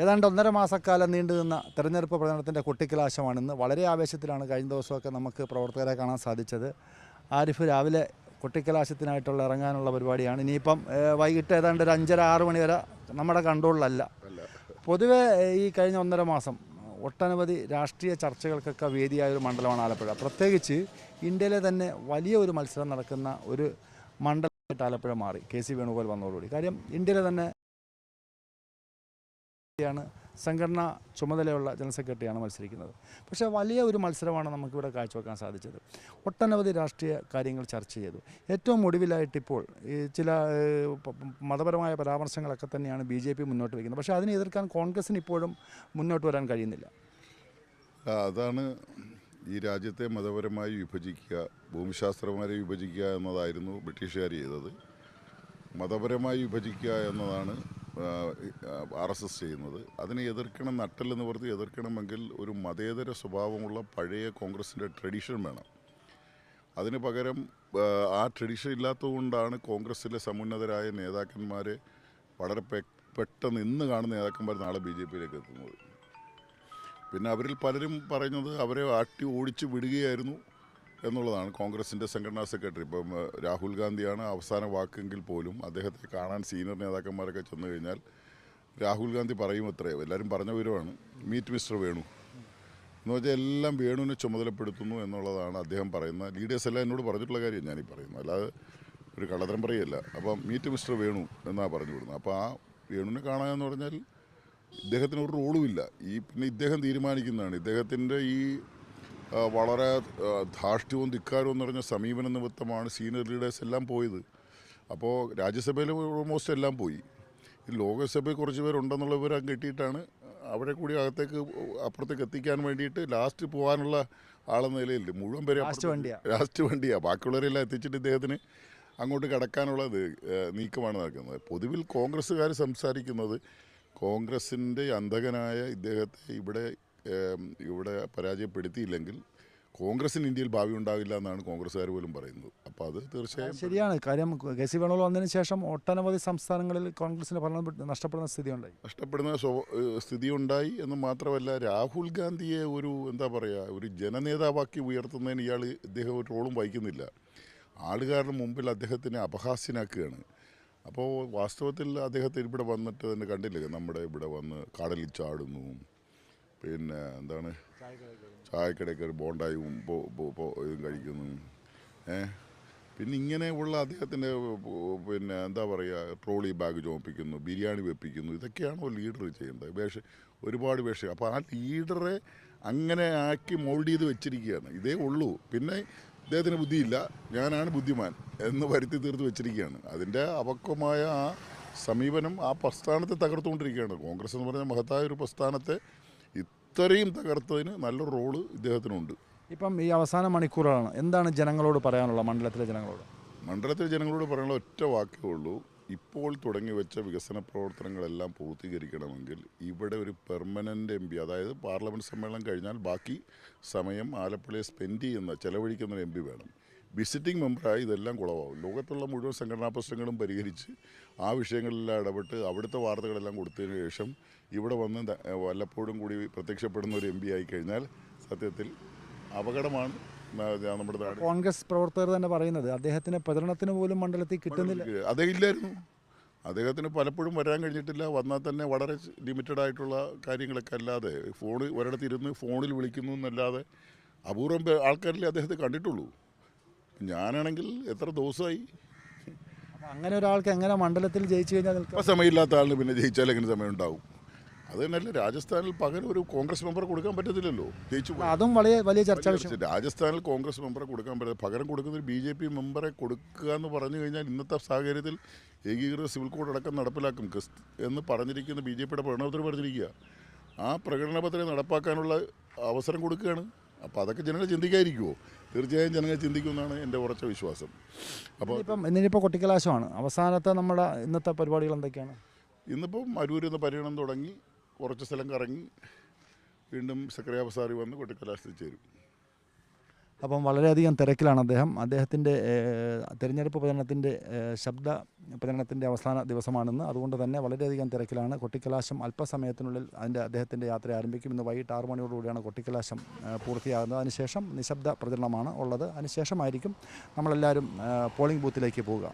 ഏതാണ്ട് ഒന്നര മാസക്കാലം നീണ്ടു നിന്ന തെരഞ്ഞെടുപ്പ് പ്രചരണത്തിന്റെ കൊട്ടിക്കലാശമാണിന്ന് വളരെ ആവേശത്തിലാണ് കഴിഞ്ഞ ദിവസമൊക്കെ നമുക്ക് പ്രവർത്തകരെ കാണാൻ സാധിച്ചത്. ആരിഫ് രാവിലെ കൊട്ടിക്കലാശത്തിനായിട്ടുള്ള ഇറങ്ങാനുള്ള പരിപാടിയാണ്. ഇനിയിപ്പം വൈകിട്ട് ഏതാണ്ട് ഒരു അഞ്ചര ആറ് മണി വരെ നമ്മുടെ കൺട്രോളിലല്ല. പൊതുവെ ഈ കഴിഞ്ഞ ഒന്നര മാസം ഒട്ടനവധി രാഷ്ട്രീയ ചർച്ചകൾക്കൊക്കെ വേദിയായ ഒരു മണ്ഡലമാണ് ആലപ്പുഴ. പ്രത്യേകിച്ച് ഇന്ത്യയിലെ തന്നെ വലിയ ഒരു മത്സരം നടക്കുന്ന ഒരു മണ്ഡലമായിട്ട് ആലപ്പുഴ മാറി. കെ സി വേണുഗോപാൽ വന്നതോടുകൂടി. കാര്യം ഇന്ത്യയിലെ തന്നെ ാണ് സംഘടനാ ചുമതലയുള്ള ജനറൽ സെക്രട്ടറിയാണ് മത്സരിക്കുന്നത്. പക്ഷേ വലിയ ഒരു മത്സരമാണ് നമുക്കിവിടെ കാഴ്ചവെക്കാൻ സാധിച്ചത്. ഒട്ടനവധി രാഷ്ട്രീയ കാര്യങ്ങൾ ചർച്ച ചെയ്തു. ഏറ്റവും ഒടുവിലായിട്ടിപ്പോൾ ഈ ചില മതപരമായ പരാമർശങ്ങളൊക്കെ തന്നെയാണ് ബി ജെ പി മുന്നോട്ട് വയ്ക്കുന്നത്. പക്ഷേ അതിനെ എതിർക്കാൻ കോൺഗ്രസിന് ഇപ്പോഴും മുന്നോട്ട് വരാൻ കഴിയുന്നില്ല. അതാണ് ഈ രാജ്യത്തെ മതപരമായി വിഭജിക്കുക ഭൂമിശാസ്ത്രപരമായി വിഭജിക്കുക എന്നതായിരുന്നു ബ്രിട്ടീഷുകാർ ചെയ്തത്. മതപരമായി വിഭജിക്കുക എന്നതാണ് ആർ എസ് എസ് ചെയ്യുന്നത്. അതിനെ എതിർക്കണം നട്ടല്ലെന്ന് പറഞ്ഞ് എതിർക്കണമെങ്കിൽ ഒരു മതേതര സ്വഭാവമുള്ള പഴയ കോൺഗ്രസിന്റെ ട്രഡീഷൻ വേണം. അതിന് പകരം ആ, ട്രഡീഷൻ ഇല്ലാത്തതുകൊണ്ടാണ് കോൺഗ്രസ്സിലെ സമുന്നതരായ നേതാക്കന്മാർ വളരെ പെട്ടെന്ന് ഇന്ന് കാണുന്ന നേതാക്കന്മാർ നാളെ ബി ജെ പിയിലേക്ക് എത്തുന്നത്. പിന്നെ അവരിൽ പലരും പറയുന്നത് അവരെ ആട്ടി ഓടിച്ച് വിടുകയായിരുന്നു. എന്നുള്ളതാണ് കോൺഗ്രസിന്റെ സംഘടനാ സെക്രട്ടറി. ഇപ്പം രാഹുൽ ഗാന്ധിയാണ് അവസാന വാക്കെങ്കിൽ പോലും അദ്ദേഹത്തെ കാണാൻ സീനിയർ നേതാക്കന്മാരൊക്കെ ചെന്നു കഴിഞ്ഞാൽ രാഹുൽ ഗാന്ധി പറയും അത്രയോ എല്ലാവരും പറഞ്ഞ വിവരമാണ്. Meet mister Venu. എന്ന് വെച്ചാൽ എല്ലാം വേണുവിനെ ചുമതലപ്പെടുത്തുന്നു എന്നുള്ളതാണ് അദ്ദേഹം പറയുന്നത് ലീഡേഴ്സ് എല്ലാം എന്നോട് പറഞ്ഞിട്ടുള്ള കാര്യം ഞാനീ പറയുന്നത് അല്ലാതെ ഒരു കള്ളത്തരം പറയല്ല. അപ്പം മീറ്റ് മിസ്റ്റർ വേണു എന്നാണ് പറഞ്ഞു വിടുന്നത്. അപ്പോൾ ആ വേണുവിനെ കാണുക എന്ന് പറഞ്ഞാൽ ഇദ്ദേഹത്തിന് ഒരു റോളുമില്ല ഈ പിന്നെ ഇദ്ദേഹം തീരുമാനിക്കുന്നതാണ്. ഇദ്ദേഹത്തിന്റെ ഈ വളരെ ധാർഷ്ട്യവും ധിക്കാരവും നിറഞ്ഞ സമീപന നിമിത്തമാണ് സീനിയർ ലീഡേഴ്സ് എല്ലാം പോയത്. അപ്പോൾ രാജ്യസഭയിൽ ഓൾമോസ്റ്റ് എല്ലാം പോയി. ലോകസഭയിൽ കുറച്ച് പേരുണ്ടെന്നുള്ള വിവരം കിട്ടിയിട്ടാണ് അവിടെ കൂടി അകത്തേക്ക് അപ്പുറത്തേക്ക് എത്തിക്കാൻ വേണ്ടിയിട്ട് ലാസ്റ്റ് പോകാനുള്ള ആളെന്ന നിലയിൽ മുഴുവൻ പേരെ ലാസ്റ്റ് വണ്ടിയാ. ലാസ്റ്റ് വണ്ടിയാണ് ബാക്കിയുള്ളവരെല്ലാം എത്തിച്ചിട്ട് ഇദ്ദേഹത്തിന് അങ്ങോട്ട് കടക്കാനുള്ള ഇത്, നീക്കമാണ് നടക്കുന്നത്. പൊതുവിൽ കോൺഗ്രസ്സുകാർ സംസാരിക്കുന്നത് കോൺഗ്രസിന്റെ അന്ധകനായ ഇദ്ദേഹത്തെ ഇവിടെ ഇവിടെ പരാജയപ്പെടുത്തിയില്ലെങ്കിൽ കോൺഗ്രസിന് ഇന്ത്യയിൽ ഭാവി ഉണ്ടാവില്ല എന്നാണ് കോൺഗ്രസ്സുകാർ പോലും പറയുന്നത്. അപ്പോൾ അത് തീർച്ചയായും ശരിയാണ്. കാര്യം കെ സി വേണുഗോപാൽ വന്നതിന് ശേഷം ഒട്ടനവധി സംസ്ഥാനങ്ങളിൽ കോൺഗ്രസിന് ഭരണം നഷ്ടപ്പെടുന്ന നഷ്ടപ്പെടുന്ന സ്ഥിതിയുണ്ടായി. നഷ്ടപ്പെടുന്ന സ്ഥിതി ഉണ്ടായി എന്ന് മാത്രമല്ല രാഹുൽ ഗാന്ധിയെ ഒരു എന്താ പറയുക ഒരു ജനനേതാവാക്കി ഉയർത്തുന്നതിന് ഇയാൾ ഇദ്ദേഹം ഒരു റോളും വഹിക്കുന്നില്ല. ആളുകാരുടെ മുമ്പിൽ അദ്ദേഹത്തിനെ അപഹാസ്യനാക്കുകയാണ്. അപ്പോൾ വാസ്തവത്തിൽ അദ്ദേഹത്തെ ഇവിടെ വന്നിട്ട് തന്നെ കണ്ടില്ലേ? നമ്മുടെ ഇവിടെ വന്ന് കടലിൽ ചാടുന്നു പിന്നെ എന്താണ്? ചായക്കടയ്ക്ക് ഒരു ബോണ്ടായും ഇതും കഴിക്കുന്നു. ഏ? പിന്നെ ഇങ്ങനെയുള്ള അദ്ദേഹത്തിന്റെ പിന്നെ എന്താ പറയുക ട്രോളി ബാഗ് ചോപ്പിക്കുന്നു ബിരിയാണി വെപ്പിക്കുന്നു ഇതൊക്കെയാണോ ലീഡർ ചെയ്യേണ്ടത്? വേഷ ഒരുപാട് വേഷം. അപ്പോൾ ആ ലീഡറെ അങ്ങനെ ആക്കി മോൾഡ് ചെയ്ത് വെച്ചിരിക്കുകയാണ്. ഇതേ ഉള്ളൂ. പിന്നെ ഇദ്ദേഹത്തിന് ബുദ്ധിയില്ല. ഞാനാണ് ബുദ്ധിമാൻ എന്ന് വരുത്തി തീർത്ത് വെച്ചിരിക്കുകയാണ്. അതിന്റെ അപക്വമായ ആ സമീപനം ആ പ്രസ്ഥാനത്തെ തകർത്തുകൊണ്ടിരിക്കുകയാണ്. കോൺഗ്രസ് എന്ന് പറഞ്ഞാൽ മഹത്തായ ഒരു പ്രസ്ഥാനത്തെ ഇത്രയും തകർത്തതിന് നല്ല റോൾ ഇദ്ദേഹത്തിനുണ്ട്. ഇപ്പം ഈ അവസാന മണിക്കൂറാണ് എന്താണ് ജനങ്ങളോട് പറയാനുള്ള മണ്ഡലത്തിലെ ജനങ്ങളോട്? മണ്ഡലത്തിലെ ജനങ്ങളോട് പറയാനുള്ള ഒറ്റ വാക്കേ ഉള്ളൂ. ഇപ്പോൾ തുടങ്ങി വെച്ച വികസന പ്രവർത്തനങ്ങളെല്ലാം പൂർത്തീകരിക്കണമെങ്കിൽ ഇവിടെ ഒരു പെർമനന്റ് എം പി അതായത് പാർലമെന്റ് സമ്മേളനം കഴിഞ്ഞാൽ ബാക്കി സമയം ആലപ്പുഴയെ സ്പെൻഡ് ചെയ്യുന്ന ചെലവഴിക്കുന്ന ഒരു എം പി വേണം. വിസിറ്റിംഗ് മെമ്പറായി ഇതെല്ലാം കുളവാകും. ലോകത്തുള്ള മുഴുവൻ സംഘടനാ പ്രശ്നങ്ങളും പരിഹരിച്ച് ആ വിഷയങ്ങളിലെല്ലാം ഇടപെട്ട് അവിടുത്തെ വാർത്തകളെല്ലാം കൊടുത്തതിന് ശേഷം ഇവിടെ വന്ന് വല്ലപ്പോഴും കൂടി പ്രത്യക്ഷപ്പെടുന്ന ഒരു എം പി ആയി കഴിഞ്ഞാൽ സത്യത്തിൽ അപകടമാണ് നമ്മുടെ കോൺഗ്രസ് പ്രവർത്തകർ തന്നെ പറയുന്നത് അദ്ദേഹത്തിന് പ്രചരണത്തിന് പോലും മണ്ഡലത്തിൽ കിട്ടുന്നില്ല. അദ്ദേഹം ഇല്ലായിരുന്നു അദ്ദേഹത്തിന് പലപ്പോഴും വരാൻ കഴിഞ്ഞിട്ടില്ല. വന്നാൽ തന്നെ വളരെ ലിമിറ്റഡ് ആയിട്ടുള്ള കാര്യങ്ങളൊക്കെ അല്ലാതെ ഫോണ് ഒരിടത്തിരുന്ന് ഫോണിൽ വിളിക്കുന്നു എന്നല്ലാതെ അപൂർവം ആൾക്കാരിലേ അദ്ദേഹത്തെ കണ്ടിട്ടുള്ളൂ. ഞാനാണെങ്കിൽ എത്ര ദിവസമായി? അങ്ങനെ ഒരാൾക്ക് എങ്ങനെ മണ്ഡലത്തിൽ ജയിച്ചു കഴിഞ്ഞാൽ നിൽക്കാം? സമയമില്ലാത്ത ആളിന് പിന്നെ ജയിച്ചാൽ എങ്ങനെ സമയം ഉണ്ടാവും അത് തന്നെയല്ല രാജസ്ഥാനിൽ പകരം ഒരു കോൺഗ്രസ് മെമ്പർ കൊടുക്കാൻ പറ്റത്തില്ലല്ലോ ജയിച്ചു അതും വലിയ വലിയ ചർച്ച രാജസ്ഥാനിൽ കോൺഗ്രസ് മെമ്പറെ കൊടുക്കാൻ പറ്റില്ല പകരം കൊടുക്കുന്ന ഒരു ബി ജെ പി മെമ്പറെ കൊടുക്കുക എന്ന് പറഞ്ഞു കഴിഞ്ഞാൽ ഇന്നത്തെ സാഹചര്യത്തിൽ ഏകീകൃത സിവിൽ കോഡ് അടക്കം നടപ്പിലാക്കും. ക്രിസ്ത് എന്ന് പറഞ്ഞിരിക്കുന്ന ബി ജെ പിയുടെ പ്രകടനപത്രം പറഞ്ഞിരിക്കുക. ആ പ്രകടനപത്രം നടപ്പാക്കാനുള്ള അവസരം കൊടുക്കുകയാണ്. അപ്പോൾ അതൊക്കെ ജനങ്ങൾ ചിന്തിക്കാതിരിക്കുമോ തീർച്ചയായും ജനങ്ങൾ ചിന്തിക്കുമെന്നാണ് എന്റെ ഉറച്ച വിശ്വാസം. അപ്പോൾ ഇപ്പം ഇന്നിപ്പോൾ കൊട്ടിക്കലാശമാണ്. അവസാനത്തെ നമ്മുടെ ഇന്നത്തെ പരിപാടികൾ എന്തൊക്കെയാണ്? ഇന്നിപ്പം അരൂരിൽ നിന്ന് പര്യടനം തുടങ്ങി കുറച്ച് സ്ഥലം കറങ്ങി വീണ്ടും സെക്രട്ടറി അവസാറി വന്ന് കൊട്ടിക്കലാശത്തിൽ ചേരും. അപ്പം വളരെയധികം തിരക്കിലാണ് അദ്ദേഹം. അദ്ദേഹത്തിന്റെ തിരഞ്ഞെടുപ്പ് പ്രചരണത്തിന്റെ ശബ്ദ പ്രചരണത്തിന്റെ അവസാന ദിവസമാണെന്ന്. അതുകൊണ്ട് തന്നെ വളരെയധികം തിരക്കിലാണ്. കൊട്ടിക്കലാശം അല്പസമയത്തിനുള്ളിൽ അതിന്റെ അദ്ദേഹത്തിന്റെ യാത്ര ആരംഭിക്കും ഇന്ന് വൈകിട്ട് ആറ് മണിയോടുകൂടിയാണ് കൊട്ടിക്കലാശം പൂർത്തിയാകുന്നത്. അതിനുശേഷം നിശബ്ദ പ്രചരണമാണ് ഉള്ളത്. അതിനുശേഷമായിരിക്കും നമ്മളെല്ലാവരും പോളിംഗ് ബൂത്തിലേക്ക് പോവുക.